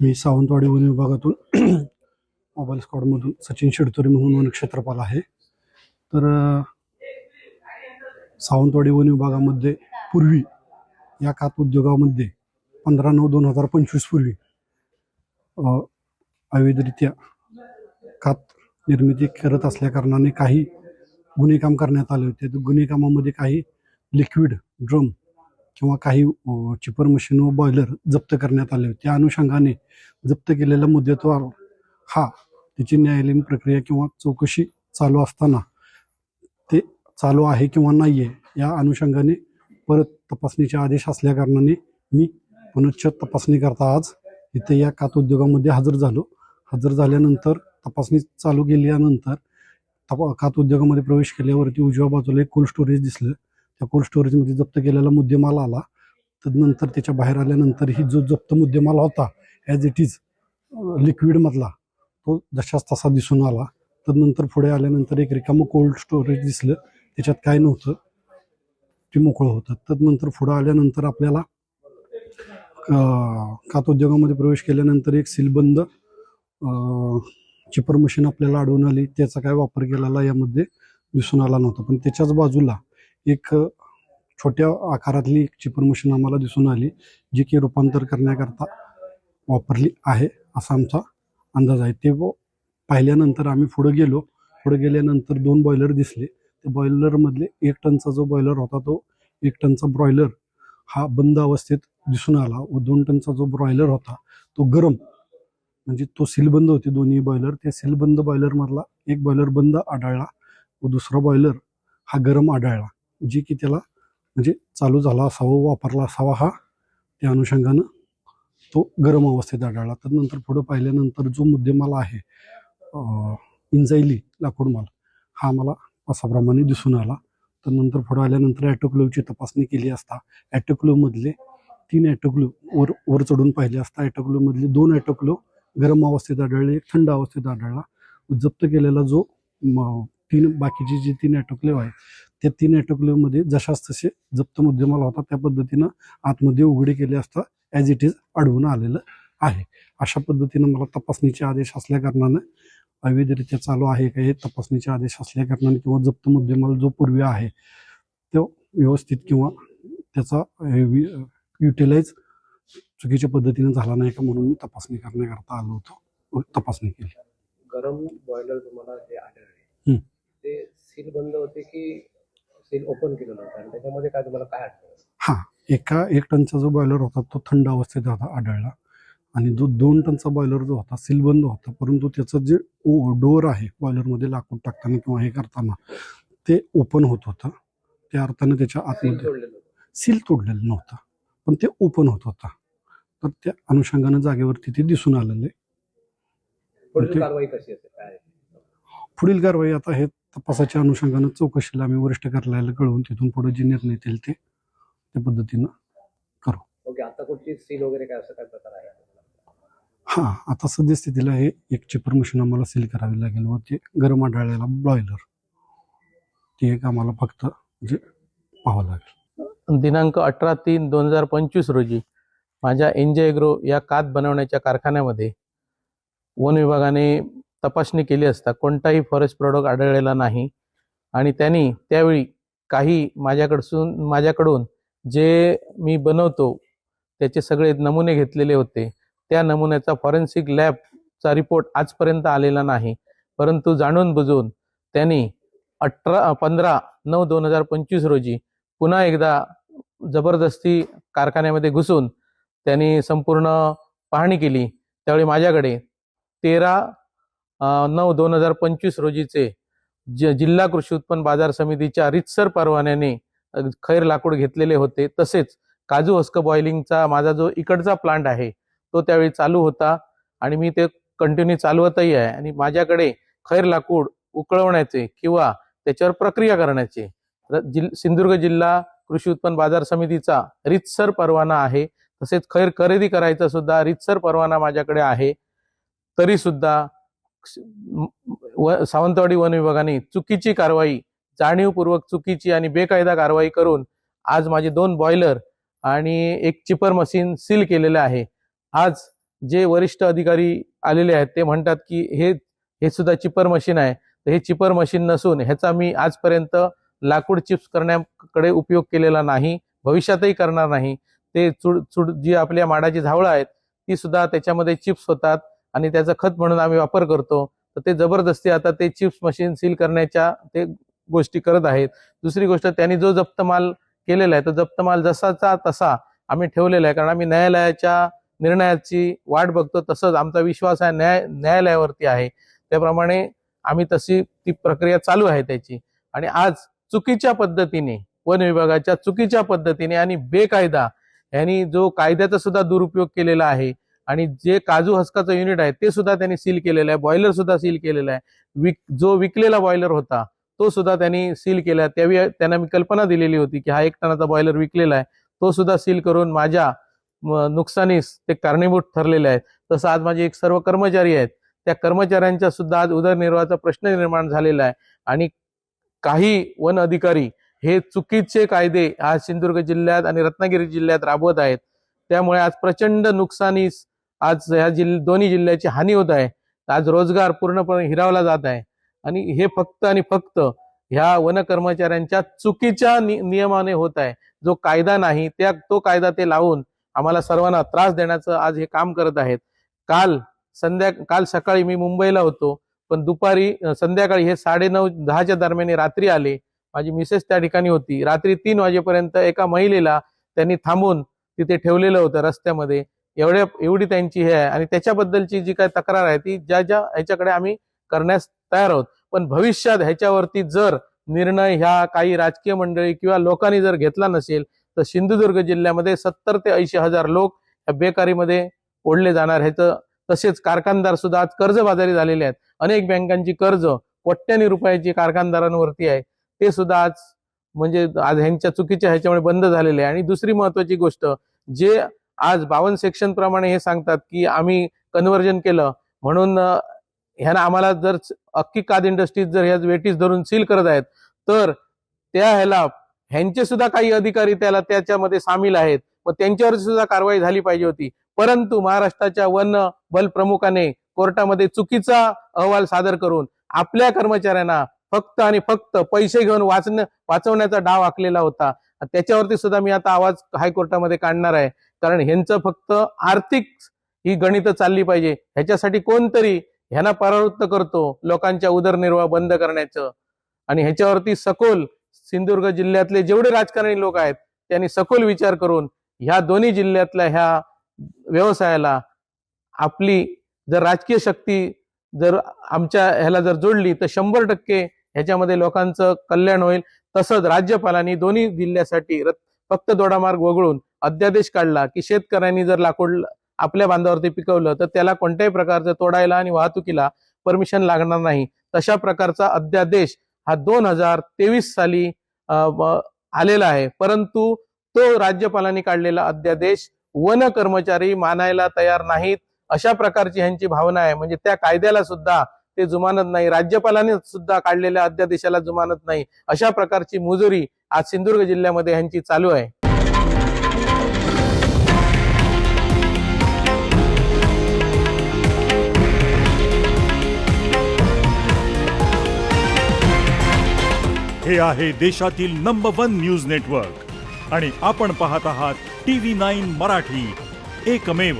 मी Sawantwadi one विभागातून mobile स्क्वॉडमधून Sachin शिडतोरे म्हणून वनक्षेत्रपाल आहे. तर सावंतवाडी वन विभागामध्ये पूर्वी या कात उद्योगामध्ये पंधरा नऊ दोन हजार पंचवीस पूर्वी अवैधरित्या कात निर्मिती करत असल्याकारणाने काही गुन्हेकाम करण्यात आले होते. गुन्हेकामामध्ये काही लिक्विड ड्रम किंवा काही चिपर मशीन व बॉयलर जप्त करण्यात आले. होते त्या अनुषंगाने जप्त केलेला मुदतवार हा त्याची न्यायालयीन प्रक्रिया किंवा चौकशी चालू असताना ते चालू आहे किंवा नाही आहे या अनुषंगाने परत तपासणीचे आदेश असल्याकारणाने मी पुनश्च तपासणी करता आज इथे या कात उद्योगामध्ये हजर झालो. हजर झाल्यानंतर तपासणी चालू केल्यानंतर तपा कात उद्योगामध्ये प्रवेश केल्यावरती उजव्या बाजूला एक कोल्ड स्टोरेज दिसलं. त्या कोल्ड स्टोरेजमध्ये जप्त केलेला मुद्देमाल आला. तदनंतर त्याच्या बाहेर आल्यानंतर ही जो जप्त मुद्देमाल होता ॲज इट इज लिक्विडमधला तो जशाच तसा दिसून आला. तदनंतर पुढे आल्यानंतर एक रिकामं कोल्ड स्टोरेज दिसलं. त्याच्यात काय नव्हतं ते मोकळं होतं. तदनंतर पुढं आल्यानंतर आपल्याला कात उद्योगामध्ये प्रवेश केल्यानंतर एक सिलबंद चिपर मशीन आपल्याला आढळून आली. त्याचा काय वापर केलेला यामध्ये दिसून आला नव्हता. पण त्याच्याच बाजूला एक छोट्या आकारातली एक चिपर मशीन आम्हाला दिसून आली जी की रूपांतर करण्याकरता वापरली आहे असा आमचा अंदाज आहे. ते व पाहिल्यानंतर आम्ही पुढं गेलो. पुढे गेल्यानंतर दोन बॉयलर दिसले. ते बॉयलरमधले एक टनचा जो बॉयलर होता तो एक टनचा ब्रॉयलर हा बंद अवस्थेत दिसून आला व दोन टनचा जो ब्रॉयलर होता तो गरम म्हणजे तो सीलबंद होते दोन्ही बॉयलर त्या सीलबंद बॉयलरमधला एक बॉयलर बंद आढळला व दुसरा बॉयलर हा गरम आढळला. जी की त्याला म्हणजे चालू झाला असावा वापरला असावा हा त्या अनुषंगानं तो गरम अवस्थेत आढळला. तर नंतर पुढं पाहिल्यानंतर जो मुद्देमाल आहे इंजायली लाकूड माल हा आम्हाला असाप्रमाणे दिसून आला. तर नंतर पुढं आल्यानंतर ॲटोक्लोवची तपासणी केली असता ॲटोक्लोवमधले तीन ॲटोक्लो वर वर चढून पाहिले असता ॲटोक्लोवमधले दोन ॲटोक्लो गरम अवस्थेत आढळले एक थंड अवस्थेत आढळला. जप्त केलेला जो तीन बाकीचे जे तीन ॲटोक्लेव आहे त्या तीन ॲटोक्लेवमध्ये जशाच तसे जप्त मुद्देमाल होता त्या पद्धतीनं आतमध्ये उघडे केले असता ॲज इट इज आढळून आलेलं आहे. अशा पद्धतीनं मला तपासणीचे आदेश असल्या कारणानं अवैधरित्या चालू आहे का हे तपासणीचे आदेश असल्या कारणाने किंवा जप्त मुद्देमाल जो पूर्वी आहे तो व्यवस्थित किंवा त्याचा युटिलाइज चुकीच्या पद्धतीने झाला नाही का म्हणून मी तपासणी करण्याकरता आलो होतो. व तपासणी केली. गरम बॉयलर तुम्हाला जे आढळले. हं. ते सील बंद होते की सील ओपन केलेलं होतं आणि त्याच्यामध्ये काय तुम्हाला काय आढळलं हा एका एक टनचा जो बॉयलर होता तो थंड अवस्थेत होता आढळला. आणि जो दोन टनचा बॉयलर जो होता सीलबंद होता परंतु त्याचं जे डोअर आहे बॉयलरमध्ये लाकूड टाकताना किंवा हे करताना ते ओपन होत होतं. त्या अर्थानं त्याच्या आतमध्ये सील तोडलेलं नव्हतं पण ते ओपन होत होता. तर त्या अनुषंगानं जागेवरती ते दिसून आलेलं. आहे पुढील कारवाई आता हे तपासाच्या अनुषंगानं चौकशीला आम्ही वरिष्ठ कार्यालयाला कळवून तिथून पुढे जे निर्णय येतील ते त्या पद्धतीनं ओके आता कुठची सील वगैरे काय असं काय प्रकार आहे? हा आता सद्यस्थितीला हे एक चिपर मशीन आम्हाला सील करावी लागेल व ते गरम आढळलेला ब्रॉयलर. ते एक आम्हाला फक्त म्हणजे पाहावं लागेल. दिनांक अठरा तीन दोन हजार पंचवीस रोजी माझ्या एनजे एग्रो या कात बनवण्याच्या कारखान्यामध्ये वन विभागाने तपासणी केली असता कोणताही फॉरेस्ट प्रॉडक्ट आढळलेला नाही. आणि त्यांनी त्यावेळी काही माझ्याकडसून माझ्याकडून जे मी बनवतो त्याचे सगळे नमुने घेतलेले होते. त्या नमुन्याचा फॉरेन्सिक लॅबचा रिपोर्ट आजपर्यंत आलेला नाही. परंतु जाणून बुजून त्यांनी अठरा पंधरा नऊ दोन हजार पंचवीस रोजी पुन्हा एकदा जबरदस्ती कारखान्यामध्ये घुसून त्यांनी संपूर्ण पाहणी केली. त्यावेळी माझ्याकडे तेरा नऊ दोन हजार पंचवीस रोजीचे ज जिल्हा कृषी उत्पन्न बाजार समितीच्या रितसर परवान्याने खैर लाकूड घेतलेले होते. तसेच काजू हस्क बॉइलिंगचा माझा जो इकडचा प्लांट आहे तो त्यावेळी चालू होता आणि मी ते कंटिन्यू चालवतही आहे. आणि माझ्याकडे खैर लाकूड उकळवण्याचे किंवा त्याच्यावर प्रक्रिया करण्याचे जिल सिंधुदुर्ग जिल्हा कृषी उत्पन्न बाजार समितीचा रितसर परवाना आहे. तसेच खैर खरेदी करायचा सुद्धा रितसर परवाना माझ्याकडे आहे. तरी सुद्धा व सावंतवाडी वन विभागाने चुकीची कारवाई जाणीवपूर्वक चुकीची आणि बेकायदा कारवाई करून आज माझे दोन बॉयलर आणि एक चिपर मशीन सील केलेलं आहे. आज जे वरिष्ठ अधिकारी आलेले आहेत ते म्हणतात की हे हे सुद्धा चिपर मशीन आहे. तर हे चिपर मशीन नसून ह्याचा मी आजपर्यंत लाकूड चिप्स करण्याकडे उपयोग केलेला नाही भविष्यातही करणार नाही. ते चुड चुड जी आपल्या माडाची झावळं आहेत ती सुद्धा त्याच्यामध्ये चिप्स होतात. आणि त्याचा खत म्हणून आम्ही वापर करतो. तर ते जबरदस्ती आता ते चिप्स मशीन सील करण्याच्या ते गोष्टी करत आहेत. दुसरी गोष्ट त्यांनी जो जप्त माल केलेला आहे तो जप्त माल जसाचा तसा आम्ही ठेवलेला आहे. कारण आम्ही न्यायालयाच्या निर्णयाची वाट बघतो तसंच आमचा विश्वास आहे न्याय न्यायालयावरती आहे. त्याप्रमाणे आम्ही तशी ती प्रक्रिया चालू आहे त्याची. आणि आज चुकीच्या पद्धतीने वन विभागाच्या चुकीच्या पद्धतीने आणि बेकायदा यांनी जो कायद्याचा सुद्धा दुरुपयोग केलेला आहे आणि जे काजू हस्काचं युनिट आहे ते सुद्धा त्यांनी सील केलेलं आहे. बॉयलर सुद्धा सील केलेला आहे. विक जो विकलेला बॉयलर होता तो सुद्धा त्यांनी सील केला. त्यावेळी त्यांना मी कल्पना दिलेली होती की हा एक टनाचा बॉयलर विकलेला आहे. तो सुद्धा सील करून माझ्या म, नुकसानीस ते कारणीभूत ठरलेले आहेत. तसं आज माझे एक सर्व कर्मचारी आहेत. त्या कर्मचाऱ्यांच्या सुद्धा आज उदरनिर्वाहाचा प्रश्न निर्माण झालेला आहे. आणि काही वन अधिकारी हे चुकीचे कायदे आज सिंधुदुर्ग जिल्ह्यात आणि रत्नागिरी जिल्ह्यात राबवत आहेत. त्यामुळे आज प्रचंड नुकसानीस आज ह्या जिल्ह दोन्ही जिल्ह्याची हानी होत आहे. आज रोजगार पूर्णपणे हिरावला जात आहे. आणि हे फक्त आणि फक्त ह्या वन कर्मचाऱ्यांच्या चुकीच्या नि- नियमाने होत आहे. जो कायदा नाही त्या तो कायदा ते लावून आम्हाला सर्वांना त्रास देण्याचं आज हे काम करत आहेत. काल संध्या काल सकाळी मी मुंबईला होतो. पण दुपारी संध्याकाळी हे साडेनऊ दहाच्या दरम्यान रात्री आले. माझी मिसेस त्या ठिकाणी होती. रात्री तीन वाजेपर्यंत एका महिलेला त्यांनी थांबून तिथे ठेवलेलं होतं रस्त्यामध्ये. एवढ्या एवढी त्यांची हे आहे. आणि त्याच्याबद्दलची जी काय तक्रार आहे ती ज्या ज्या ह्याच्याकडे आम्ही करण्यास तयार आहोत. पण भविष्यात ह्याच्यावरती जर निर्णय ह्या काही राजकीय मंडळी किंवा लोकांनी जर घेतला नसेल तर सिंधुदुर्ग जिल्ह्यामध्ये सत्तर ते ऐंशी हजार लोक या बेकारीमध्ये ओढले जाणार ह्याचं तसेच कारखानदार सुद्धा आज कर्जबाजारी झालेले आहेत. अनेक बँकांची कर्ज कोट्यानी रुपयाची कारखानदारांवरती आहे. ते सुद्धा आज म्हणजे आज ह्यांच्या चुकीच्या ह्याच्यामुळे बंद झालेले आहे. आणि दुसरी महत्वाची गोष्ट जे आज बावन सेक्शन प्रमाणे हे सांगतात की आम्ही कन्व्हर्जन केलं. म्हणून ह्यानं आम्हाला जर अख्खी काद इंडस्ट्रीज जर ह्या वेटीस धरून सील करत आहेत तर त्या ह्याला ह्यांचे सुद्धा काही अधिकारी त्याला त्याच्यामध्ये सामील आहेत. व त्यांच्यावर सुद्धा कारवाई झाली पाहिजे होती. परंतु महाराष्ट्राच्या वन बल प्रमुखाने कोर्टामध्ये चुकीचा अहवाल सादर करून आपल्या कर्मचाऱ्यांना फक्त आणि फक्त पैसे घेऊन वाचण्या वाचवण्याचा डाव आखलेला होता. त्याच्यावरती सुद्धा मी आता आवाज हायकोर्टामध्ये काढणार आहे. कारण ह्यांचं फक्त आर्थिक ही गणित चालली पाहिजे. ह्याच्यासाठी कोणतरी ह्यांना परावृत्त करतो लोकांच्या उदरनिर्वाह बंद करण्याचं. आणि ह्याच्यावरती सखोल सिंधुदुर्ग जिल्ह्यातले जेवढे राजकारणी लोक आहेत त्यांनी सखोल विचार करून ह्या दोन्ही जिल्ह्यातल्या ह्या व्यवसायाला आपली जर राजकीय शक्ती जर आमच्या ह्याला जर जोडली तर शंभर टक्के ह्याच्यामध्ये लोकांचं कल्याण होईल. तसंच राज्यपालांनी दोन्ही जिल्ह्यासाठी फक्त दोडामार्ग वगळून अध्यादेश काढला की शेतकऱ्यांनी जर लाकूड आपल्या बांधावरती पिकवलं तर त्याला कोणत्याही प्रकारचं तोडायला आणि वाहतुकीला परमिशन लागणार नाही. तशा प्रकारचा अध्यादेश हा दोन हजार तेवीस साली आलेला आहे. परंतु तो राज्यपालांनी काढलेला अध्यादेश वन कर्मचारी मानायला तयार नाहीत अशा प्रकारची ह्यांची भावना आहे. म्हणजे त्या कायद्याला सुद्धा ते जुमानत नाही. राज्यपालाने सुद्धा काढलेल्या अध्यादेशाला जुमानत नाही. अशा प्रकारची मुजोरी आज सिंधुदुर्ग जिल्ह्यामध्ये ह्यांची चालू आहे. हे आहे देशातील नंबर वन न्यूज नेटवर्क आणि आपण पाहत आहात टीव्ही नाईन मराठी. एकमेव